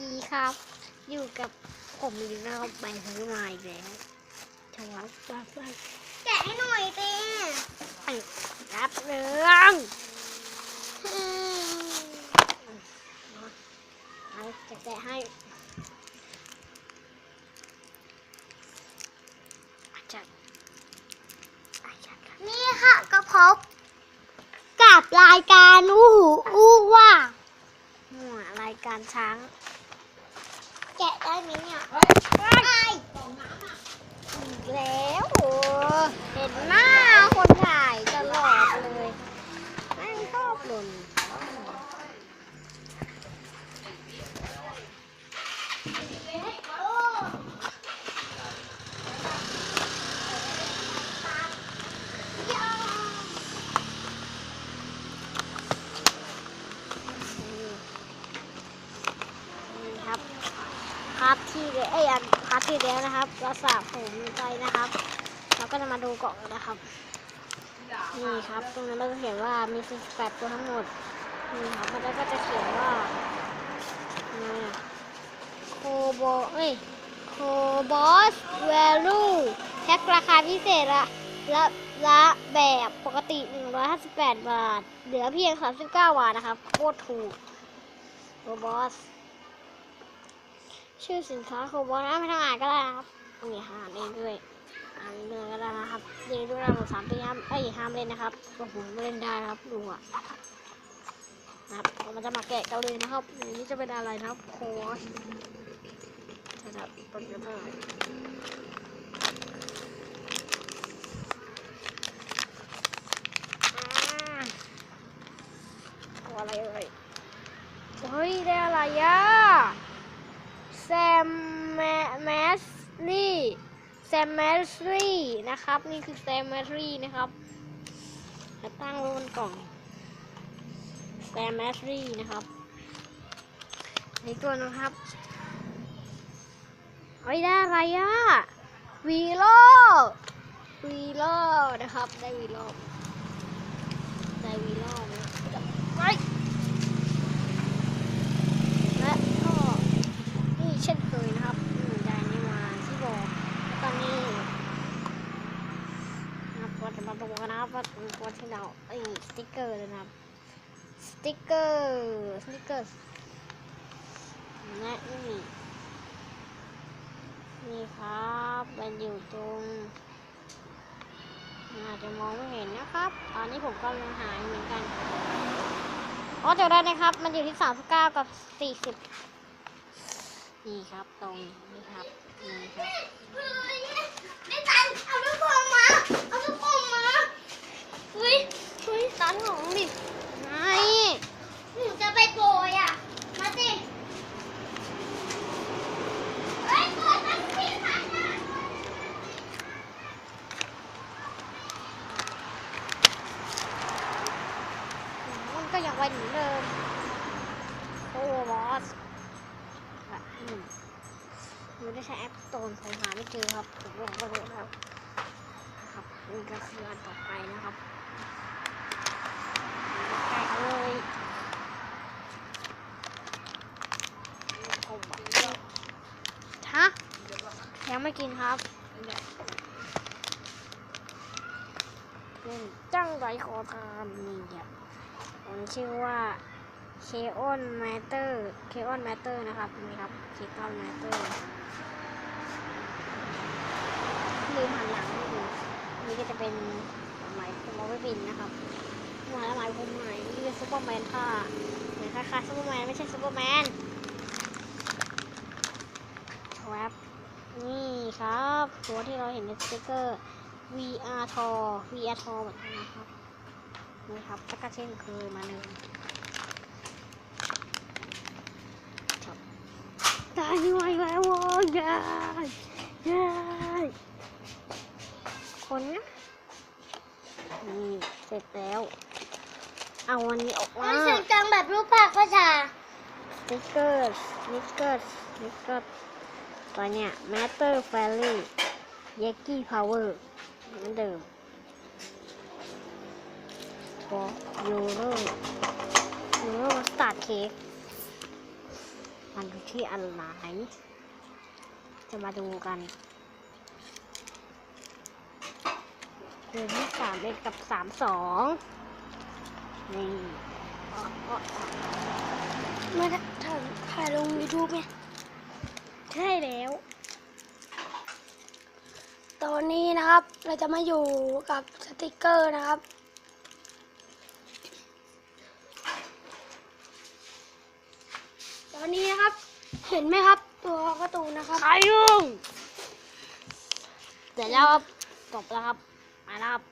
จีครับ อยู่กับผมอีกแล้วไปซื้อมาอีกแล้วชวับวับวับแกะให้หน่อยเต้ไปรับเรื่องเอาจะแกะให้อาจารย์อาจารย์ครับนี่ค่ะก็พบกับรายการอู้หูอู้ว่าหัวรายการช้างแกะ ได้ไหมเนี่ยไปไม่อีกแล้วโอ้เห็นหน้า ที่เดียวเอ้ยอันพาร์ทที่แล้วนะครับ เราสระผมไปนะครับ เราก็จะมาดูกล่องนะครับ นี่ครับตรงนั้นเราจะเขียนว่ามี 48 ตัวทั้งหมด นี่ครับมันก็จะเขียนว่าโคโบเอ้ยโคบอสแวลูแพ็คราคาพิเศษละละละแบบปกติ 158 บาท เหลือเพียง 39 บาทนะครับ โคตรถูกโคบอส ชื่อสินค้าโคบอลนะไม่ต้องอ่านก็ได้นะครับนี่หาเองด้วยอ่านเรื่องก็ได้นะครับเรียนด้วยนะผมสามปีห้ามเอ้ห้ามเล่นนะครับก็ผมเล่นได้ครับดูอะนะครับมันจะมาแกะกันเลยนะครับนนี้จะเป็นอะไรนะครับโค้ชนะครับต้นกระต่ายอ่าตัวอะไรเอ่ยเฮ้ยได้อะไรอะ แซมแมสลี่แซมแมสลี่นะครับ นี่คือแซมแมสลี่นะครับจะตั้งไว้บนกล่องแซมแมสลี่นะครับนี่ตัวนะครับเฮ้ยได้อะไรอะวีโลวีโลนะครับ ได้วีโลได้วีโลนะไปและก็ นี่เช่นเคยนะครับนี่ได้นี่มาที่บอกแล้วตอนนี้นะครับเราจะมา ก็ตัวที่เราไอ้สติ๊กเกอร์เลยนะครับสติ๊กเกอร์สติ๊กเกอร์และนี่นี่ครับมันอยู่ตรงอาจจะมองไม่เห็นนะครับ ตอนนี้ผมกำลังหายเหมือนกันอ๋อเดี๋ยวได้นะครับ มันอยู่ที่39กับ40นี่ครับตรงนี่ครับนี่ครับไม่ตันเอาลูกโป่งมาเอาลูกโป่งมา อุ้ยอุ้ยตันของดิไงหนูจะไปโปรยอะ มาสิเฮ้ยโปรยตันพี่ทันอะมันก็ยังไว้เหมือนเดิมโอ้บอสอะอืมไม่ได้ใช้แอปโตนผมหาไม่เจอครับผมลงไปเลยครับ ครับนี่ก็คืออันต่อไปนะครับ ใกล้กันเลยฮะยังไม่กินครับเป็นจังไรขอทานนี่ครับผมชื่อว่าเคออนแมตเตอร์เคออนแมตเตอร์นะครับนี่ครับเคออนแมตเตอร์ลืมหันหลังให้ดูนี่ก็จะเป็น หมผมเอาไว้บินนะครับหมายหมายผมหมายนี่คือซูเปอร์แมนค่ะเหมือนคล้ายๆซูเปอร์แมนไม่ใช่ซูเปอร์แมนครับนี่ครับตัวที่เราเห็นในสติกเกอร์ VR ทอ VR ทอแบบนี้นะครับนี่ครับแล้วก็เช่นเคยมาเลยจบได้ไวแล้วโว้ยได้ได้คนนะ นี่เสร็จแล้ว เอาวันนี้ออกมารู้สึกจังแบบรูปภาพประชาสติ๊กเกอร์สติ๊กเกอร์สติ๊กเกอร์ตัวเนี้ย Matter Fairy Yaki Power เหมือนเดิม for Euro Euro Start Cake มันอยู่ที่อันไหนจะมาดูกัน คือที่สามเอ็ดกับสามสองนี่อ๋ออ๋ออ๋อไม่ถ่ายถ่ายลงยูทูบไงใช่แล้ว ตอนนี้นะครับเราจะมาอยู่กับสติกเกอร์นะครับตอนนี้นะครับ เห็นไหมครับ ตัวการ์ตูนนะครับอายุงเสร็จแล้วครับจบแล้วครับ Mà lọc